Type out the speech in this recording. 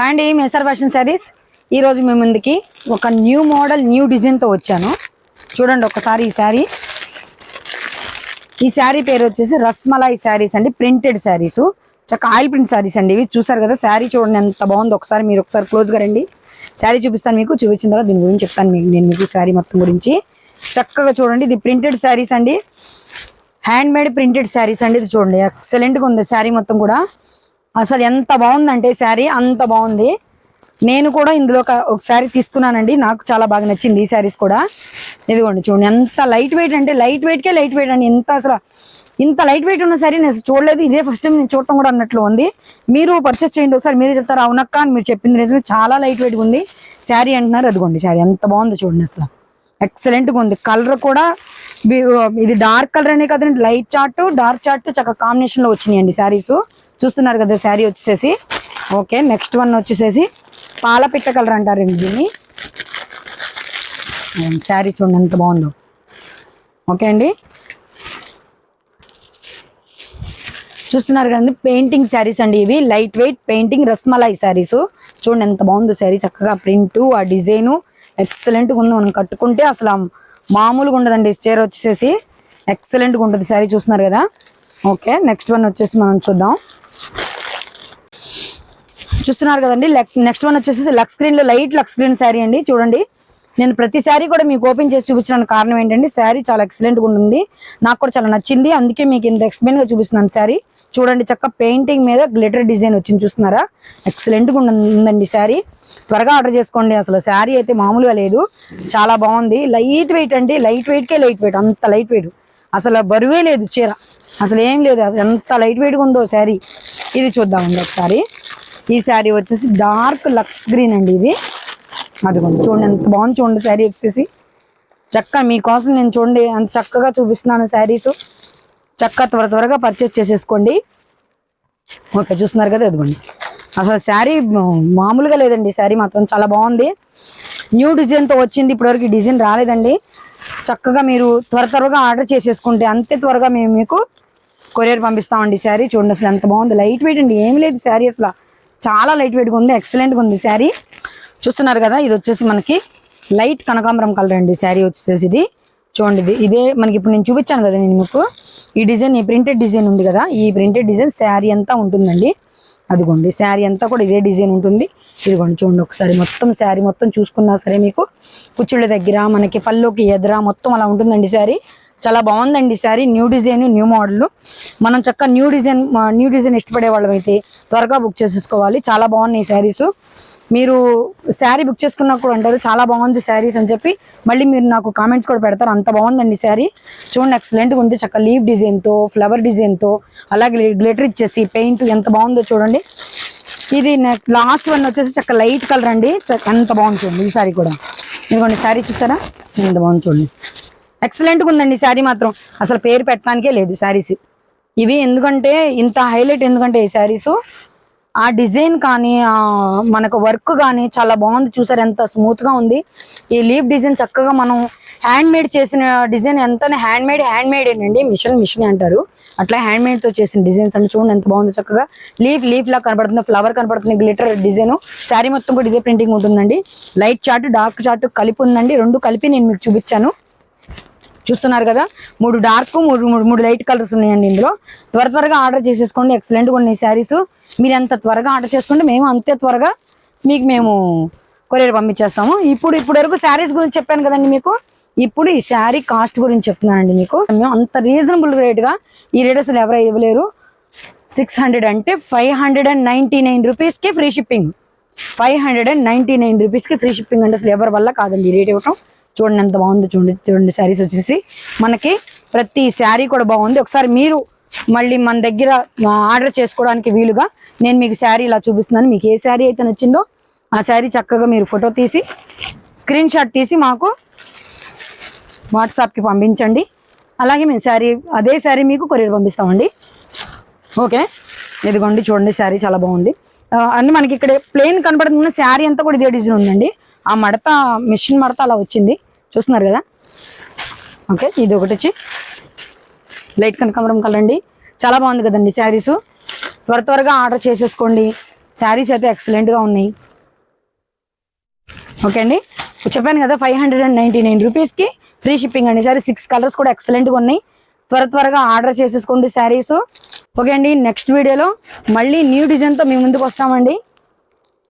Hi ఈ మెసర్ fashion saris. ఈరోజు మేము ముందుకి ఒక న్యూ మోడల్ న్యూ డిజైన్తో వచ్చాను. చూడండి ఒకసారి ఈ శారీ. ఈ శారీ పేరు వచ్చేసి రస్మలై శారీస్ అండి ప్రింటెడ్ శారీస్. చక్క ఆయిల్ ప్రింట్ శారీస్ అండి ఇవి. చూసారు కదా శారీ చూడండి ఎంత బాగుందో. ఒకసారి మీరు ఒకసారి క్లోజ్గా రండి. శారీ చూపిస్తాను మీకు చూపించిన తర్వాత దీని గురించి చెప్తాను మీకు నేను మీకు శారీ మొత్తం గురించి. చక్కగా చూడండి ఇది ప్రింటెడ్ శారీస్ అండి. హ్యాండ్ మేడ్ ప్రింటెడ్ శారీస్ అండి ఇది చూడండి. ఎక్సలెంట్గా ఉంది శారీ మొత్తం కూడా. అసలు ఎంత బాగుందంటే శారీ అంత బాగుంది. నేను కూడా ఇందులో ఒక- శారీ తీసుకున్నానండి. నాకు చాలా బాగా నచ్చింది ఈ శారీస్ కూడా. ఇదిగోండి చూడండి ఎంత లైట్ వెయిట్ అంటే లైట్ వెయిట్కే లైట్ వెయిట్ అండి. ఎంత అసలు ఇంత లైట్ వెయిట్ ఉన్న శారీ నేను అసలు చూడలేదు. ఇదే ఫస్ట్ టైం నేను చూడటం కూడా అన్నట్లు ఉంది. మీరు పర్చేస్ చేయండి ఒకసారి. మీరే చెప్తారు అవునక్క అని మీరు చెప్పింది నిజమే. చాలా లైట్ వెయిట్గా ఉంది. శారీ అంటున్నారు అదిగోండి శారీ ఎంత బాగుందో చూడండి అసలు. ఎక్సలెంట్గా ఉంది. కలర్ కూడా ఇది డార్క్ కలర్ అనే కదండి లైట్ చార్ట్ డార్క్ చార్ట్ చక్కగా కాంబినేషన్లో వచ్చినాయండి శారీస్. చూస్తున్నారు కదా శారీ వచ్చేసేసి. ఓకే నెక్స్ట్ వన్ వచ్చేసేసి పాలపిట్ట కలర్ అంటారండి దీన్ని. శారీ చూడండి ఎంత బాగుందో. ఓకే అండి. చూస్తున్నారు కదండి పెయింటింగ్ శారీస్ అండి ఇవి. Light weight painting rasmalai saris. చూడండి ఎంత బాగుందో శారీ. చక్కగా ప్రింట్ ఆ డిజైన్ ఎక్సలెంట్గా ఉంది. మనం కట్టుకుంటే అసలు మామూలుగా ఉండదండి. చీర వచ్చేసి ఎక్సలెంట్గా ఉంటుంది. శారీ చూస్తున్నారు కదా? ఓకే నెక్స్ట్ వన్ వచ్చేసి మనం చూద్దాం. చూస్తున్నారు కదండి? నెక్స్ట్ వన్ వచ్చేసి లక్ స్క్రీన్లో లైట్ లక్ స్క్రీన్ శారీ అండి. చూడండి. నేను ప్రతి శారీ కూడా మీకు ఓపెన్ చేసి చూపించడానికి కారణం ఏంటంటే శారీ చాలా ఎక్సలెంట్గా ఉంటుంది. నాకు కూడా చాలా నచ్చింది. అందుకే మీకు ఇంత ఎక్స్ప్లెయిన్గా చూపిస్తున్నాను శారీ చూడండి చక్క పెయింటింగ్ మీద గ్లిటర్ డిజైన్ వచ్చింది. చూస్తున్నారా? ఎక్సలెంట్గా ఉందండి శారీ త్వరగా ఆర్డర్ చేసుకోండి. అసలు శారీ అయితే మామూలుగా లేదు. చాలా బాగుంది. లైట్ వెయిట్ అండి. లైట్ వెయిట్కే లైట్ వెయిట్. అంత లైట్ వెయిట్. అసలు బరువే లేదు చీర. అసలు ఏం లేదు. అసలు ఎంత లైట్ వెయిట్గా ఉందో శారీ. ఇది చూద్దామండి ఒకసారి. ఈ శారీ వచ్చేసి డార్క్ లక్స్ గ్రీన్ అండి ఇది. అదిగోండి. చూడండి ఎంత బాగుంది. చూడండి శారీ వచ్చేసి. చక్కగా మీకోసం నేను చూడండి. అంత చక్కగా చూపిస్తున్నాను శారీస్. చక్కగా త్వర త్వరగా పర్చేస్ చేసేసుకోండి. ఓకే చూస్తున్నారు కదా ఇదిగోండి అసలు శారీ మామూలుగా లేదండి. శారీ మాత్రం చాలా బాగుంది. న్యూ డిజైన్తో వచ్చింది. ఇప్పటివరకు ఈ డిజైన్ రాలేదండి. చక్కగా మీరు త్వర త్వరగా ఆర్డర్ చేసేసుకుంటే అంతే త్వరగా మేము మీకు కొరియర్ పంపిస్తామండి శారీ. చూడండి అసలు ఎంత బాగుంది. లైట్ వెయిట్ అండి. ఏం లేదు శారీ అసలు. చాలా లైట్ వెయిట్గా ఉంది. ఎక్సలెంట్గా ఉంది శారీ. చూస్తున్నారు కదా ఇది వచ్చేసి మనకి లైట్ కనకాంబరం కలర్ అండి శారీ వచ్చేసి ఇది. చూడండి ఇది. ఇదే మనకి ఇప్పుడు నేను చూపించాను కదా నేను మీకు. ఈ డిజైన్ ఈ ప్రింటెడ్ డిజైన్ ఉంది కదా. ఈ ప్రింటెడ్ డిజైన్ శారీ అంతా ఉంటుందండి. అదిగోండి శారీ అంతా కూడా ఇదే డిజైన్ ఉంటుంది. ఇదిగోండి చూడండి ఒకసారి మొత్తం శారీ మొత్తం చూసుకున్నా సరే మీకు కుచ్చుళ్ళ దగ్గర మనకి పల్లోకి ఎదుర మొత్తం అలా ఉంటుందండి శారీ. చాలా బాగుందండి sari new design new model. మనం చక్కగా న్యూ డిజైన్ న్యూ డిజైన్ ఇష్టపడే వాళ్ళం అయితే త్వరగా బుక్ చేసేసుకోవాలి. చాలా బాగున్నాయి శారీస్. మీరు శారీ బుక్ చేసుకున్నప్పుడు కూడా అంటారు చాలా బాగుంది శారీస్ అని చెప్పి. మళ్ళీ మీరు నాకు కామెంట్స్ కూడా పెడతారు అంత బాగుందండి శారీ. చూడండి ఎక్సలెంట్గా ఉంది. చక్కగా లీవ్ డిజైన్తో ఫ్లవర్ డిజైన్తో అలాగే గ్లిటర్ ఇచ్చేసి పెయింట్ ఎంత బాగుందో చూడండి. ఇది లాస్ట్ వన్ వచ్చేసి చక్క లైట్ కలర్ అండి. ఎంత బాగుంది చూడండి ఈ శారీ కూడా. ఇదిగోండి శారీ చూసారా ఎంత బాగుంది చూడండి. ఎక్సలెంట్గా ఉందండి శారీ మాత్రం. అసలు పేరు పెట్టడానికే లేదు శారీస్. ఇవి ఎందుకంటే ఇంత హైలైట్ ఎందుకంటే ఈ శారీస్? ఆ డిజైన్ కానీ ఆ మనకు వర్క్ కానీ చాలా బాగుంది. చూసారు ఎంత స్మూత్గా ఉంది. ఈ లీఫ్ డిజైన్ చక్కగా మనం హ్యాండ్ మేడ్ చేసిన డిజైన్ ఎంత హ్యాండ్ మేడ్ హ్యాండ్ మేడ్ అండి మిషన్ మిషన్ అంటారు. అట్లా హ్యాండ్ మేడ్తో చేసిన డిజైన్స్ అంటే చూడండి ఎంత బాగుంది చక్కగా. లీఫ్ లీఫ్ లా కనపడుతుంది. ఫ్లవర్ కనపడుతుంది. Glitter design. శారీ మొత్తం కూడా ఇదే ప్రింటింగ్ ఉంటుందండి. లైట్ చార్ట్ డార్క్ చార్ట్ కలిపి ఉందండి. రెండు కలిపి నేను మీకు చూపించాను. చూస్తున్నారు కదా? మూడు డార్క్ మూడు మూడు మూడు లైట్ కలర్స్ ఉన్నాయండి ఇందులో. త్వర త్వరగా ఆర్డర్ చేసేసుకోండి. ఎక్సలెంట్గా ఉన్నాయి శారీస్. మీరు ఎంత త్వరగా ఆర్డర్ చేసుకుంటే మేము అంతే త్వరగా మీకు మేము కొరియర్ పంపించేస్తాము. ఇప్పుడు ఇప్పుడు వరకు శారీస్ గురించి చెప్పాను కదండి మీకు. ఇప్పుడు ఈ శారీ కాస్ట్ గురించి చెప్తున్నానండి మీకు. మేము అంత రీజనబుల్ రేట్గా ఈ రేట్ అసలు ఎవరు ఇవ్వలేరు. సిక్స్ హండ్రెడ్ అంటే five hundred and ninety nine రూపీస్కి free shipping five hundred and ninety nine రూపీస్కి ఫ్రీ షిప్పింగ్ అంటే అసలు ఎవరి వల్ల కాదండి ఈ రేట్ ఇవ్వటం. చూడండి ఎంత బాగుందో చూడండి. చూడండి శారీస్ వచ్చేసి మనకి ప్రతి శారీ కూడా బాగుంది. ఒకసారి మీరు మళ్ళీ మన దగ్గర ఆర్డర్ చేసుకోవడానికి వీలుగా నేను మీకు శారీ ఇలా చూపిస్తున్నాను. మీకు ఏ శారీ అయితే నచ్చిందో ఆ శారీ చక్కగా మీరు ఫోటో తీసి స్క్రీన్ షాట్ తీసి మాకు వాట్సాప్కి పంపించండి. అలాగే మేము శారీ అదే శారీ మీకు కొరియర్ పంపిస్తామండి. ఓకే ఇదిగోండి చూడండి శారీ చాలా బాగుంది. ఆ, అన్ని మనకి ఇక్కడ ప్లేన్ కనపడుతున్న శారీ అంతా కూడా ఇదే డిజైన్ ఉందండి. ఆ మడత మిషన్ మడత అలా వచ్చింది. చూస్తున్నారు కదా? ఓకే ఇది ఒకటి వచ్చి లైట్ కనకాంబరం కలర్ అండి. చాలా బాగుంది కదండి శారీస్. త్వర త్వరగా ఆర్డర్ చేసేసుకోండి. శారీస్ అయితే ఎక్సలెంట్గా ఉన్నాయి. ఓకే అండి. చెప్పాను కదా five hundred and ninety nine రూపీస్కి ఫ్రీ షిప్పింగ్ అండి. సరే సిక్స్ కలర్స్ కూడా ఎక్సలెంట్గా ఉన్నాయి. త్వర త్వరగా ఆర్డర్ చేసేసుకోండి శారీస్. ఓకే అండి నెక్స్ట్ వీడియోలో మళ్ళీ న్యూ డిజైన్తో మీ ముందుకు వస్తామండి.